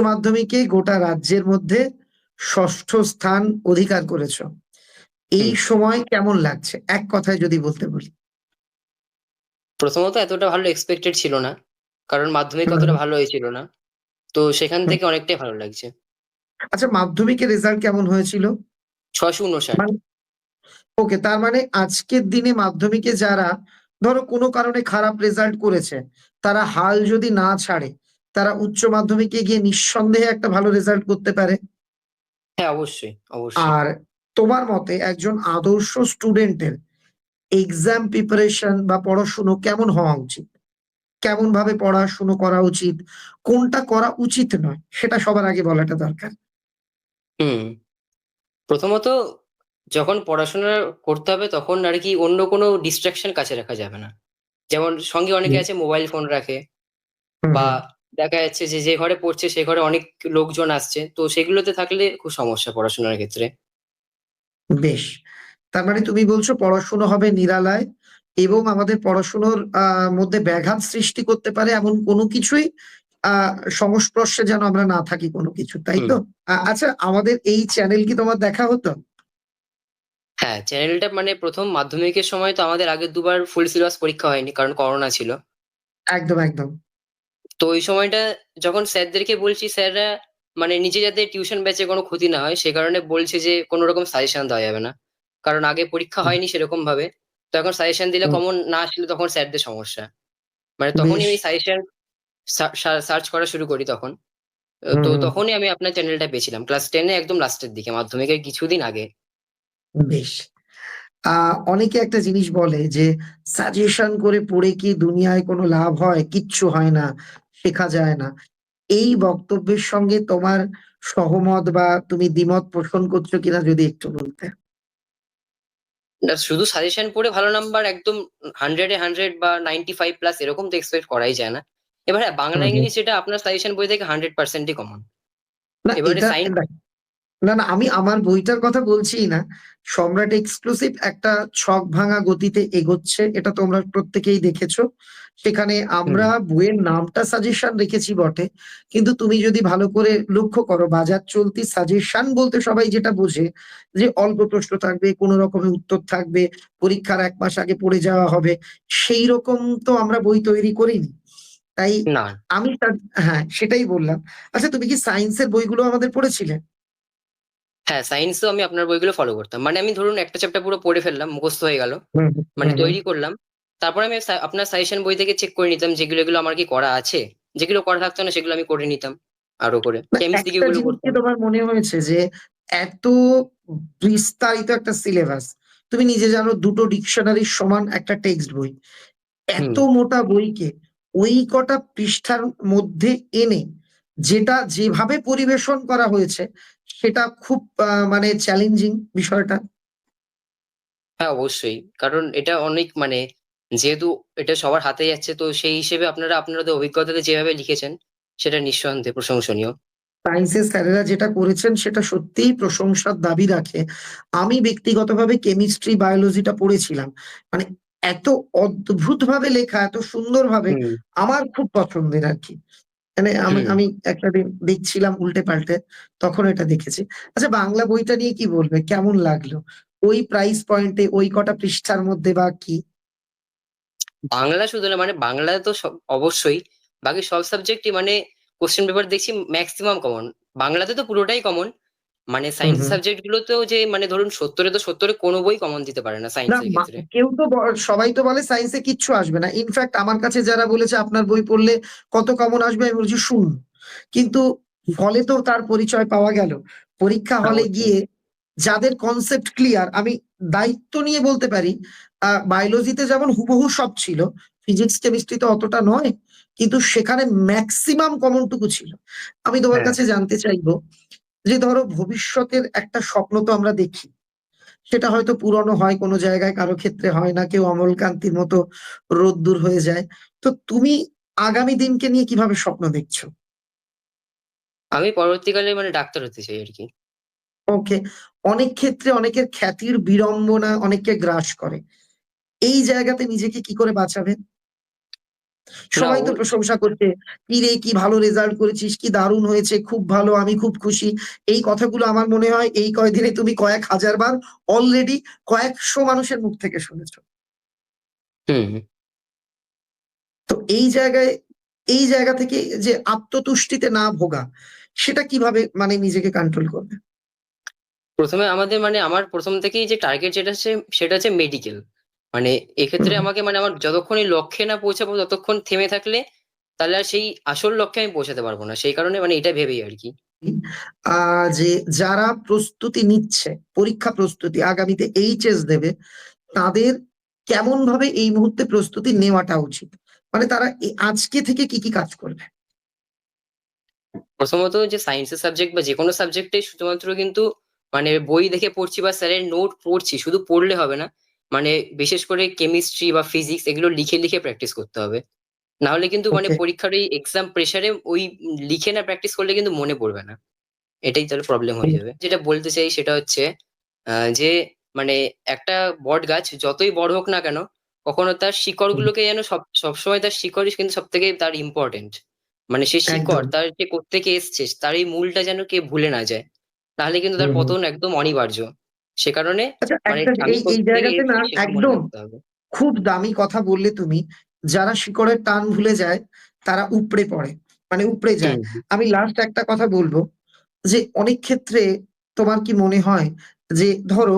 মাধ্যমিকে গোটা রাজ্যের মধ্যে ষষ্ঠ স্থান অধিকার করেছ। এই সময় কেমন লাগছে? এক কথায় যদি বলতে বলি প্রথমত এতটা ভালো এক্সপেক্টেড ছিল না কারণ মাধ্যমিক অতটা। ভালো হয়েছিল না। তো সেখান থেকে অনেকটাই ভালো লাগছে। আচ্ছা মাধ্যমিকের রেজাল্ট কেমন হয়েছিল? ছশো উনষাট মানে ওকে তার মানে আজকের দিনে মাধ্যমিকে যারা ধরো কোনো কারণে খারাপ রেজাল্ট করেছে তারা হাল যদি না ছাড়ে তারা উচ্চ মাধ্যমিকে গিয়ে নিঃসন্দেহে একটা ভালো রেজাল্ট করতে পারে। হ্যাঁ অবশ্যই অবশ্যই। আর তোমার মতে একজন আদর্শ স্টুডেন্টের এক্সাম প্রিপারেশন বা পড়াশুনো কেমন হওয়া উচিত? কেমন ভাবে পড়াশুনো করা উচিত? কোনটা করা উচিত নয়? সেটা সবার আগে বলাটা দরকার। হুম প্রথমত যখন পড়াশোনা করতে হবে তখন আর কি অন্য কোনো ডিস্ট্রাকশন কাছে রাখা যাবে না। যেমন সঙ্গে অনেকে আছে মোবাইল ফোন রাখে বা দেখা যাচ্ছে যে যে ঘরে পড়ছে সে ঘরে অনেক লোকজন আসছে। তো সেগুলোতে থাকলে খুব সমস্যা পড়াশোনার ক্ষেত্রে। বেশ। তার মানে তুমি বলছো পড়াশুনো হবে নিরালায় এবং আমাদের পড়াশুনোর মধ্যে ব্যাঘাত সৃষ্টি করতে পারে এমন কোনো কিছুই সংস্পর্শে যেন আমরা না থাকি কোনো কিছু তাই তো? আচ্ছা আমাদের এই চ্যানেল কি তোমার দেখা হতো? হ্যাঁ চ্যানেলটা মানে প্রথম মাধ্যমিকের সময় তো আমাদের আগের দুবার ফুল সিলেবাস পরীক্ষা হয়নি কারণ করোনা ছিল। একদম একদম। তো ওই সময়টা যখন স্যারদেরকে বলছি স্যাররা মানে নিজে যাতে টিউশন ব্যাচে কোনো ক্ষতি না হয় সে কারণে বলছে যে কোনো রকম সাজেশন দেওয়া যাবে না। কারণ আগে পরীক্ষা হয়নি সেরকম ভাবে তো এখন সাজেশন দিলে কমন না আসলে তখন স্যারদের সমস্যা। মানে তখনই আমি সাজেশন সার্চ করা শুরু করি তখন। তো তখনই আমি আপনার চ্যানেলটা পেয়েছিলাম। ক্লাস টেনে একদম লাস্টের দিকে মাধ্যমিকের কিছুদিন আগে। বেশ। আহ অনেকে একটা জিনিস বলে যে সাজেশন করে পড়ে কি দুনিয়ায় কোনো লাভ হয়? কিচ্ছু হয় না। শেখা যায় না। এই বক্তব্যের সঙ্গে তোমার সহমত বা তুমি দ্বিমত পোষণ করছ কিনা যদি একটু বলতে। শুধু সাজেশন পড়ে ভালো নাম্বার একদম হান্ড্রেডে হান্ড্রেড বা নাইনটি ফাইভ প্লাস এরকম তো এক্সপেক্ট করাই যায় না। এবার হ্যাঁ বাংলা। ইংলিশ এটা আপনার সাজেশন বই থেকে হান্ড্রেড পার্সেন্টই কমন না এবারে সাইন্স না না আমি আমার বইটার কথা বলছি না। সম্রাট এক্সক্লুসিভ একটা ছক ভাঙা গতিতে এগোচ্ছে এটা তোমরা প্রত্যেকেই দেখেছ। সেখানে আমরা বইয়ের নামটা সাজেশন রেখেছি বটে কিন্তু তুমি যদি ভালো করে লক্ষ্য করো বাজার চলতি সাজেশন বলতে সবাই যেটা বোঝে যে অল্প প্রশ্ন থাকবে কোনো রকমের উত্তর থাকবে পরীক্ষার এক মাস আগে পড়ে যাওয়া হবে সেই রকম তো আমরা বই তৈরি করিনি। তাই না। আমি হ্যাঁ সেটাই বললাম। আচ্ছা তুমি কি সায়েন্সের বইগুলো আমাদের পড়েছিলে? হ্যাঁ সায়েন্সও আমি আপনার বইগুলো ফলো করতাম। মানে আমি ধরুন একটা চ্যাপ্টার পুরো পড়ে ফেললাম মুখস্থ হয়ে গেল। মানে তৈরি করলাম। তারপরে আমি আপনার সাজেশন বই থেকে চেক করে নিতাম যেগুলো এগুলো আমার কি করা আছে। যেগুলো করা থাকতো না সেগুলো আমি করে নিতাম আরও করে। কেমিস্ট্রি তোমার মনে হয়েছে যে এত বিস্তারিত একটা সিলেবাস তুমি নিজে জানো দুটো ডিকশনারির সমান একটা টেক্সট বই। এত মোটা বইকে ওই কটা পৃষ্ঠার মধ্যে এনে যেটা যেভাবে পরিবেশন করা হয়েছে সেটা খুব মানে চ্যালেঞ্জিং বিষয়টা। হ্যাঁ অবশ্যই। কারণ এটা অনেক মানে যেহেতু এটা সবার হাতে যাচ্ছে তো সেই হিসেবে আপনারা আপনাদের অভিজ্ঞতাতে যেভাবে লিখেছেন সেটা নিঃসন্দেহে প্রশংসনীয়। সায়েন্সের স্যারেরা যেটা করেছেন সেটা সত্যিই প্রশংসার দাবি রাখে। আমি ব্যক্তিগতভাবে কেমিস্ট্রি বায়োলজিটা পড়েছিলাম। মানে এত অদ্ভুত ভাবে লেখা এত সুন্দর ভাবে আমার খুব পছন্দের আর কি। মানে আমি আমি একটা দিন দেখছিলাম উল্টে পাল্টে তখন এটা দেখেছি। আচ্ছা বাংলা বইটা নিয়ে কি বলবে? কেমন লাগল? ওই প্রাইস পয়েন্টে ওই কটা পৃষ্ঠার মধ্যে বা কি? বাংলা শুধু না মানে বাংলা তো সব- অবশ্যই। বাকি সব সাবজেক্টই মানে কোশ্চেন পেপার দেখছি ম্যাক্সিমাম কমন বাংলাতে তো পুরোটাই কমন মানে সায়েন্স। সাবজেক্ট গুলোতেও যে মানে ধরুন সত্তরে তো সত্তরে কোনো বই কমন দিতে পারে না সায়েন্সের ক্ষেত্রে। কেউ তো সবাই তো বলে সায়েন্সে কিচ্ছু আসবে না। ইনফ্যাক্ট আমার কাছে যারা বলেছে আপনার বই পড়লে কত কমন আসবে আমি বলছি শূন্য কিন্তু ফলে তো তার পরিচয় পাওয়া গেল। পরীক্ষা হলে গিয়ে যাদের কনসেপ্ট ক্লিয়ার আমি দায়িত্ব নিয়ে বলতে পারি বায়োলজিতে যেমন হুবহু সব ছিল ফিজিক্স কেমিস্ট্রিতে অতটা নয় কিন্তু সেখানে ম্যাক্সিমাম কমনটুকু ছিল। আমি তোমার হ্যাঁ। কাছে জানতে চাইব যে ধরো ভবিষ্যতের একটা স্বপ্ন তো আমরা দেখি সেটা হয়তো পূরণও হয় কোনো জায়গায় কারও ক্ষেত্রে হয় না কেউ অমলকান্তির মতো রোদ্দুর হয়ে যায়। তো তুমি আগামী দিনকে নিয়ে কীভাবে স্বপ্ন দেখছ? আমি পরবর্তীকালে মানে ডাক্তার হতে চাই আর কি। ওকে অনেক ক্ষেত্রে অনেকের খ্যাতির বিড়ম্বনা অনেককে গ্রাস করে। এই জায়গাতে নিজেকে কি করে বাঁচাবে সবাই তো প্রশংসা করছে কি রে কি ভালো রেজাল্ট করেছিস কি দারুণ হয়েছে খুব ভালো আমি খুব খুশি। এই কথাগুলো আমার মনে হয় এই কয়দিনে তুমি কয়েক হাজার বার অলরেডি কয়েকশো মানুষের মুখ থেকে শুনেছ। তো এই জায়গায় এই জায়গা থেকে যে আত্মতুষ্টিতে না ভোগা সেটা কীভাবে মানে নিজেকে কন্ট্রোল করবে? প্রথমে আমাদের মানে আমার প্রথম থেকেই যে টার্গেট যেটা হচ্ছে সেটা হচ্ছে মেডিকেল মানে এক্ষেত্রে আমাকে মানে আমার যতক্ষণ এই লক্ষ্যে না পৌঁছাবো ততক্ষণ থেমে থাকলে তাহলে আর সেই আসল লক্ষ্যে আমি পৌঁছাতে পারব না। সেই কারণে মানে এটা ভেবেই আর কি। যে যারা প্রস্তুতি নিচ্ছে পরীক্ষা প্রস্তুতি আগামীতে এইচএস দেবে তাদের কেমন ভাবে এই মুহূর্তে প্রস্তুতি নেওয়াটা উচিত? মানে তারা আজকে থেকে কি কি কাজ করবে? প্রথমত যে সায়েন্সের সাবজেক্ট বা যে কোনো সাবজেক্টে শুধুমাত্র কিন্তু মানে বই দেখে পড়ছি বা স্যারের নোট পড়ছি শুধু পড়লে হবে না। মানে বিশেষ করে কেমিস্ট্রি বা ফিজিক্স এগুলো লিখে লিখে প্র্যাকটিস করতে হবে। না হলে কিন্তু মানে পরীক্ষার ওই এক্সাম প্রেসারে ওই লিখে না প্র্যাকটিস করলে কিন্তু মনে পড়বে না। এটাই তাহলে প্রবলেম হয়ে যাবে। যেটা বলতে চাই সেটা হচ্ছে আহ, যে মানে একটা বট গাছ যতই বড় হোক না কেন কখনো তার শিকড়গুলোকে যেন সব সবসময় তার শিকড়ই কিন্তু সব থেকে তার ইম্পর্টেন্ট মানে সে শিকড় তার যে কোত্থেকে এসছে তার এই মূলটা যেন কে ভুলে না যায় তাহলে কিন্তু তার। পতন একদম অনিবার্য। সে কারণে আচ্ছা এই জায়গাতে না একদম খুব দামি কথা বললে তুমি যারা শিকড়ের টান ভুলে যায় তারা উপড়ে পড়ে মানে উপড়ে যায়। আমি লাস্ট একটা কথা বলব যে অনেক ক্ষেত্রে তোমার কি মনে হয় যে ধরো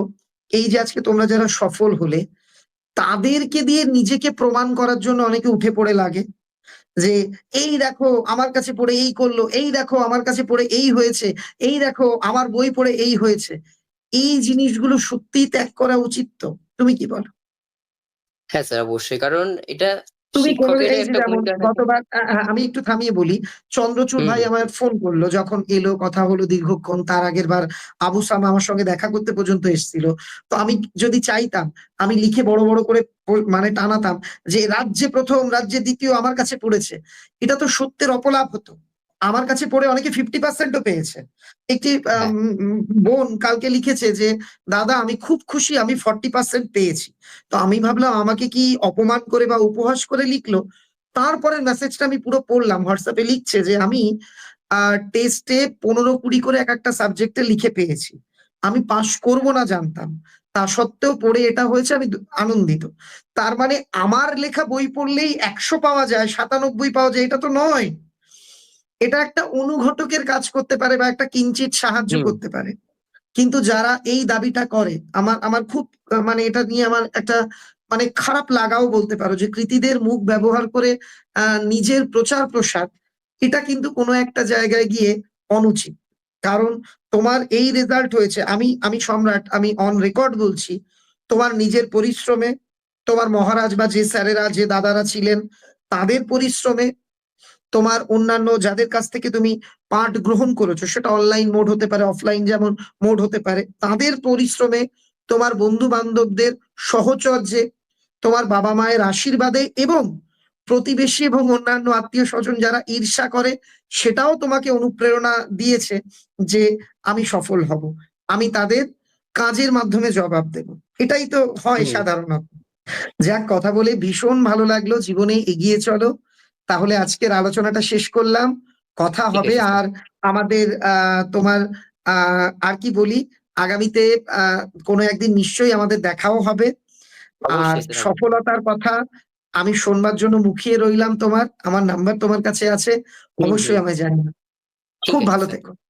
এই যে আজকে তোমরা যারা সফল হলে তাদেরকে দিয়ে নিজেকে প্রমাণ করার জন্য অনেকে উঠে পড়ে লাগে যে এই দেখো আমার কাছে পড়ে এই করল এই দেখো আমার কাছে পড়ে এই হয়েছে এই দেখো আমার বই পড়ে এই হয়েছে। এই জিনিসগুলো সত্যিই ত্যাগ করা উচিত তো? তুমি কি বলো? হ্যাঁ স্যার অবশ্যই। কারণ এটা তুমি। গতবার আমি একটু থামিয়ে বলি চন্দ্রচূড় ভাই। আমার ফোন করল যখন এলো কথা হলো দীর্ঘক্ষণ তার আগের বার আবু সামা আমার সঙ্গে দেখা করতে পর্যন্ত এসেছিল। তো আমি যদি চাইতাম আমি লিখে বড় বড় করে মানে টানাতাম যে রাজ্যে প্রথম রাজ্যে দ্বিতীয় আমার কাছে পড়েছে। এটা তো সত্যের অপলাপ হতো। আমার কাছে পড়ে অনেকে ফিফটি পার্সেন্টও পেয়েছে। একটি হ্যাঁ। বোন কালকে লিখেছে যে দাদা আমি খুব খুশি আমি ফর্টি পার্সেন্ট পেয়েছি। তো আমি ভাবলাম আমাকে কি অপমান করে বা উপহাস করে লিখলো? তারপরের মেসেজটা আমি পুরো পড়লাম হোয়াটসঅ্যাপে লিখছে যে আমি টেস্টে পনেরো কুড়ি করে এক একটা সাবজেক্টে লিখে পেয়েছি। আমি পাশ করব না জানতাম। তা সত্ত্বেও পড়ে এটা হয়েছে আমি আনন্দিত। তার মানে আমার লেখা বই পড়লেই একশো পাওয়া যায় সাতানব্বই পাওয়া যায় এটা তো নয়। এটা একটা অনুঘটকের কাজ করতে পারে বা একটা কিঞ্চিত সাহায্য করতে পারে। কিন্তু যারা এই দাবিটা করে আমার আমার খুব মানে এটা নিয়ে আমার একটা মানে খারাপ লাগাও বলতে পারো যে কৃতিদের মুখ ব্যবহার করে নিজের প্রচার প্রসার এটা কিন্তু কোনো একটা জায়গায় গিয়ে অনুচিত। কারণ তোমার এই রেজাল্ট হয়েছে আমি আমি সম্রাট আমি অন রেকর্ড বলছি তোমার নিজের পরিশ্রমে তোমার মহারাজ বা যে স্যারেরা যে দাদারা ছিলেন তাদের পরিশ্রমে তোমার অন্যান্য যাদের কাছ থেকে তুমি পাঠ গ্রহণ করেছ সেটা অনলাইন মোড হতে পারে অফলাইন যেমন মোড হতে পারে তাদের পরিশ্রমে তোমার বন্ধু বান্ধবদের সহচর্যে তোমার বাবা মায়ের আশীর্বাদে এবং প্রতিবেশী এবং অন্যান্য আত্মীয় স্বজন যারা ঈর্ষা করে সেটাও তোমাকে অনুপ্রেরণা দিয়েছে যে আমি সফল হব। আমি তাদের কাজের মাধ্যমে জবাব দেব। এটাই তো হয় সাধারণত। যাক কথা বলে ভীষণ ভালো লাগল। জীবনে এগিয়ে চলো। তাহলে আজকের আলোচনাটা শেষ করলাম। কথা হবে আর আমাদের আহ তোমার আর কি বলি? আগামীতে আহ কোনো একদিন নিশ্চয়ই আমাদের দেখাও হবে। আর। সফলতার কথা আমি শোনবার জন্য মুখিয়ে রইলাম তোমার। আমার নাম্বার তোমার কাছে আছে। অবশ্যই আমি জানি খুব ভালো থেকো।